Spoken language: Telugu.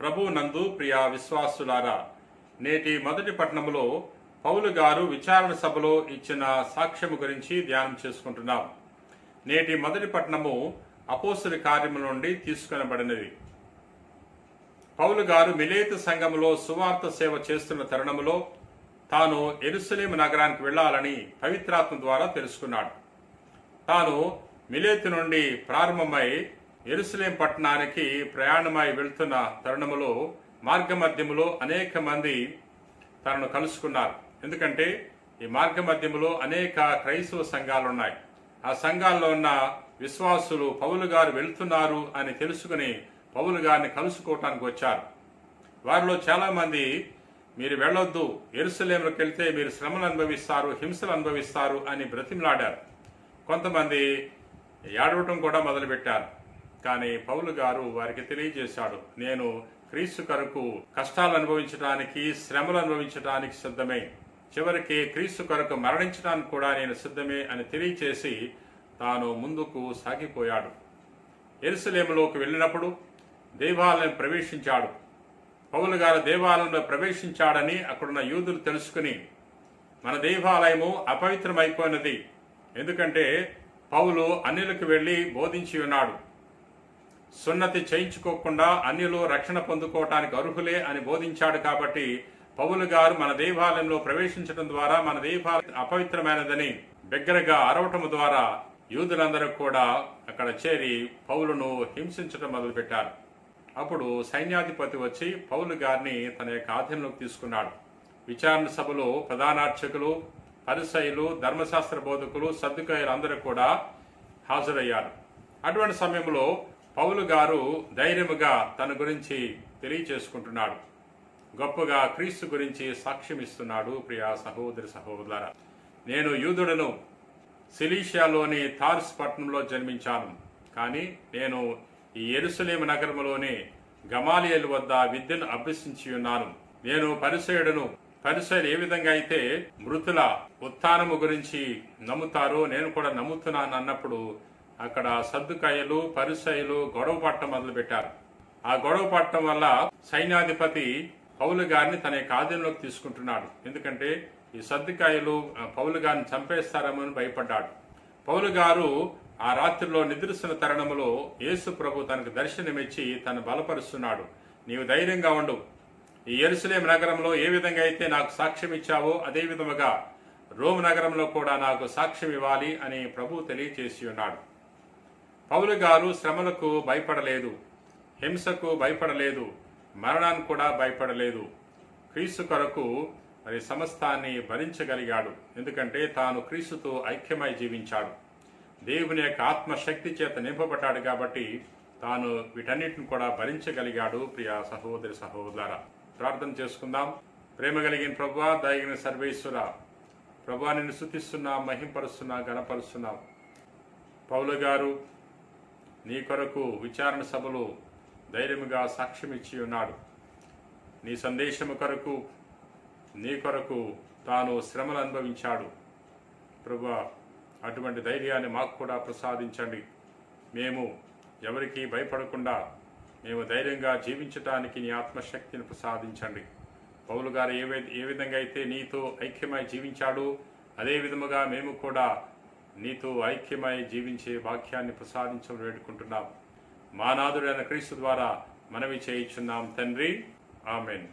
ప్రభు నందు ప్రియ విశ్వాసులారా నేటి మొదటి పట్టణంలో పౌలు గారు విచారణ సభలో ఇచ్చిన సాక్ష్యము గురించి ధ్యానం చేసుకుంటున్నాం. నేటి మొదటి పట్టణము అపోస్తుల కార్యముల నుండి తీసుకొనబడినది. పౌలు గారు మిలేతు సంఘములో సువార్త సేవ చేస్తున్న తరుణములో తాను ఎరుసలేం నగరానికి వెళ్ళాలని పవిత్రాత్మ ద్వారా తెలుసుకున్నాడు. తాను మిలేతు నుండి ప్రారంభమై ఎరుసలేం పట్టణానికి ప్రయాణమై వెళ్తున్న తరుణములో మార్గమధ్యములో అనేక మంది తనను కలుసుకున్నారు. ఎందుకంటే ఈ మార్గమధ్యములో అనేక క్రైస్తవ సంఘాలు ఉన్నాయి ఆ సంఘాల్లో ఉన్న విశ్వాసులు పౌలు గారు వెళ్తున్నారు అని తెలుసుకుని పౌలు గారిని కలుసుకోవటానికి వచ్చారు. వారిలో చాలామంది మీరు వెళ్ళొద్దు ఎరుసలేంలోకి వెళ్తే మీరు శ్రమలు అనుభవిస్తారు హింసలు అనుభవిస్తారు అని బ్రతిమలాడారు. కొంతమంది ఏడవటం కూడా మొదలుపెట్టారు. కానీ పౌలు గారు వారికి తెలియజేశాడు నేను క్రీస్తు కొరకు కష్టాలు అనుభవించడానికి శ్రమలు అనుభవించడానికి సిద్ధమే. చివరికి క్రీస్తు కొరకు మరణించడానికి కూడా నేను సిద్ధమే అని తెలియచేసి తాను ముందుకు సాగిపోయాడు. ఎరుసలేములోకి వెళ్ళినప్పుడు దేవాలయం ప్రవేశించాడు. పౌలు గారు దేవాలయంలో ప్రవేశించాడని అక్కడున్న యూదులు తెలుసుకుని మన దేవాలయము అపవిత్రమైపోయినది. ఎందుకంటే పౌలు అన్నిలకు వెళ్ళి బోధించి ఉన్నాడు. సున్నతి చేయించుకోకుండా అన్యులు రక్షణ పొందుకోవటానికి అర్హులే అని బోధించాడు కాబట్టి పౌలు గారు మన దేవాలయంలో ప్రవేశించడం ద్వారా మన దేవాలయం అపవిత్రమైనదని బిగ్గరగా అరవటం ద్వారా యూదులందరూ కూడా అక్కడ చేరి పౌలును హింసించడం మొదలుపెట్టారు. అప్పుడు సైన్యాధిపతి వచ్చి పౌలు గారిని తన యొక్క ఆధీనంలోకి తీసుకున్నాడు. విచారణ సభలో ప్రధానార్చకులు పరిసయులు ధర్మశాస్త్ర బోధకులు సర్దుకాయలు అందరూ కూడా హాజరయ్యారు. అటువంటి సమయంలో పౌలు గారు ధైర్యముగా తన గురించి తెలియచేసుకుంటున్నాడు. గొప్పగా క్రీస్తు గురించి సాక్ష్యం ఇస్తున్నాడు ప్రియా సహోదరి సహోదర నేను యూదుడను సిలీషియాలోని తార్స్ పట్టణంలో జన్మించాను. కానీ నేను ఈ ఎరుసలేం నగరంలోని గమాలియల్ వద్ద విద్యను అభ్యసించి ఉన్నాను. నేను పరిసయుడును. పరిసయులు ఏ విధంగా అయితే మృతుల ఉత్థానము గురించి నమ్ముతారో నేను కూడా నమ్ముతున్నాను అన్నప్పుడు అక్కడ సర్దుకాయలు పరిసయలు గొడవ పట్టడం మొదలు పెట్టారు ఆ గొడవ పట్టడం వల్ల సైన్యాధిపతి పౌలు గారిని తన యొక్క ఆధీనంలోకి తీసుకుంటున్నాడు. ఎందుకంటే ఈ సర్దుకాయలు పౌలు గారిని చంపేస్తారేమో అని భయపడ్డాడు. పౌలు గారు ఆ రాత్రిలో నిద్రిస్తున్న తరుణములో యేసు ప్రభు తనకు దర్శనమిచ్చి తను బలపరుస్తున్నాడు. నీవు ధైర్యంగా ఉండు. ఈ ఎరుసలేం నగరంలో ఏ విధంగా అయితే నాకు సాక్ష్యం ఇచ్చావో అదే విధముగా రోమ్ నగరంలో కూడా నాకు సాక్ష్యం ఇవ్వాలి అని ప్రభు తెలియచేసి ఉన్నాడు. పౌలు గారు శ్రమలకు భయపడలేదు హింసకు భయపడలేదు మరణానికి కూడా భయపడలేదు. క్రీస్తు కొరకు మరి సమస్తాన్ని భరించగలిగాడు. ఎందుకంటే తాను క్రీస్తుతో ఐక్యమై జీవించాడు. దేవుని యొక్క ఆత్మశక్తి చేత నింపబడ్డాడు కాబట్టి తాను వీటన్నిటిని కూడా భరించగలిగాడు. ప్రియ సహోదరి సహోదర ప్రార్థన చేసుకుందాం. ప్రేమ కలిగిన ప్రభా దయగిన సర్వేశ్వర ప్రభా నిన్ను శుతిస్తున్నా మహింపరుస్తున్నా గణపరుస్తున్నాం పౌలు గారు నీ కొరకు విచారణ సభలో ధైర్యముగా సాక్ష్యం ఇచ్చి ఉన్నాడు. నీ సందేశము కొరకు నీ కొరకు తాను శ్రమలు అనుభవించాడు. ప్రభు అటువంటి ధైర్యాన్ని మాకు కూడా ప్రసాదించండి. మేము ఎవరికి భయపడకుండా మేము ధైర్యంగా జీవించటానికి నీ ఆత్మశక్తిని ప్రసాదించండి. పౌలు గారు ఏ ఏ విధంగా అయితే నీతో ఐక్యమై జీవించాడు అదే విధముగా మేము కూడా నీతో ఐక్యమై జీవించే వాక్యాన్ని ప్రసాదించమని వేడుకుంటున్నాం. మానాథుడైన క్రీస్తు ద్వారా మనవి చేయించున్నాం తండ్రి. ఆమెన్.